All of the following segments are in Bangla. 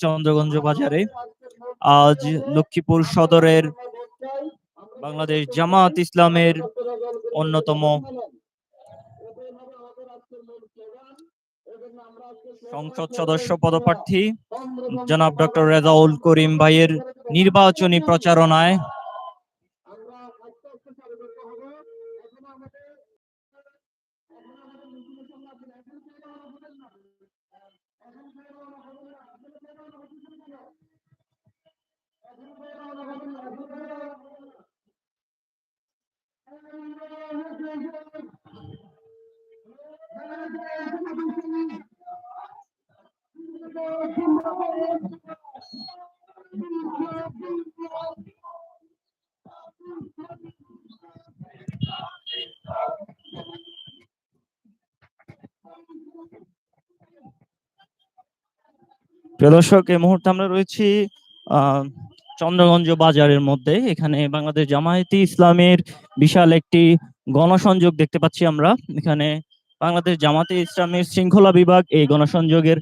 চন্দ্রগঞ্জ বাজারে। আজ লক্ষ্মীপুর সদরের বাংলাদেশ জামাত ইসলামের অন্যতম সংসদ সদস্য পদপ্রার্থী জনাব ডক্টর রেজাউল করিম ভাইয়ের নির্বাচনী প্রচারণায় প্রিয় দর্শক, এই মুহূর্তে আমরা রয়েছি চন্দ্রগঞ্জ বাজারের মধ্যে। এখানে বাংলাদেশ জামায়াতি ইসলামের বিশাল একটি গণসংযোগ দেখতে পাচ্ছি আমরা। এখানে বাংলাদেশ জামাতে ইসলামের শৃঙ্খলা বিভাগ এই গণসংযোগের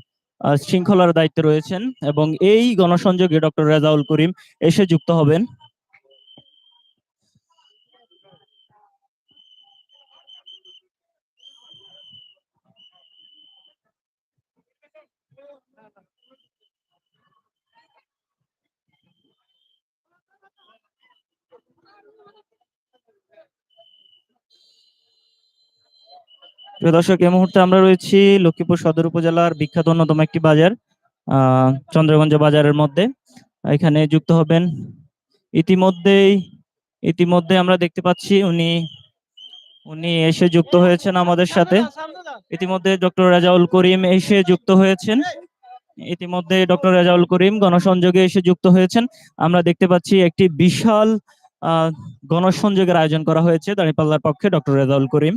শৃঙ্খলার দায়িত্বে রয়েছেন এবং এই গণসংযোগে ডক্টর রেজাউল করিম এসে যুক্ত হবেন। প্রিয় দর্শক, এই মুহূর্তে আমরা রয়েছি লক্ষ্মীপুর সদর উপজেলার বিখ্যাত অন্যতম একটি বাজার চন্দ্রগঞ্জ বাজারের মধ্যে। এখানে যুক্ত হবেন ইতিমধ্যেই ইতিমধ্যে আমরা দেখতে পাচ্ছি উনি উনি এসে যুক্ত হয়েছেন আমাদের সাথে। ইতিমধ্যে ডক্টর রাজাউল করিম এসে যুক্ত হয়েছেন। ইতিমধ্যে ডক্টর রাজাউল করিম গণসংযোগে এসে যুক্ত হয়েছেন। আমরা দেখতে পাচ্ছি একটি বিশাল, আহ, গণসংযোগের আয়োজন করা হয়েছে দাঁড়িপাল্লার পক্ষে ডক্টর রাজাউল করিম।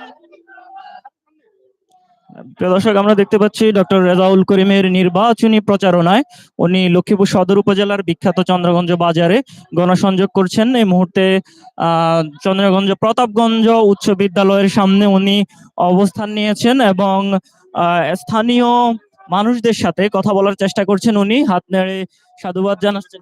দর্শক, আমরা দেখতে পাচ্ছি ডক্টর রেজাউল করিমের নির্বাচনী প্রচারণায়। উনি লক্ষ্মীপুর সদর উপজেলার বিখ্যাত চন্দ্রগঞ্জ বাজারে গণসংযোগ করছেন। এই মুহূর্তে চন্দ্রগঞ্জ প্রতাপগঞ্জ উচ্চ বিদ্যালয়ের সামনে উনি অবস্থান নিয়েছেন এবং স্থানীয় মানুষদের সাথে কথা বলার চেষ্টা করছেন উনি। হাত নেড়ে সাধুবাদ জানাচ্ছেন।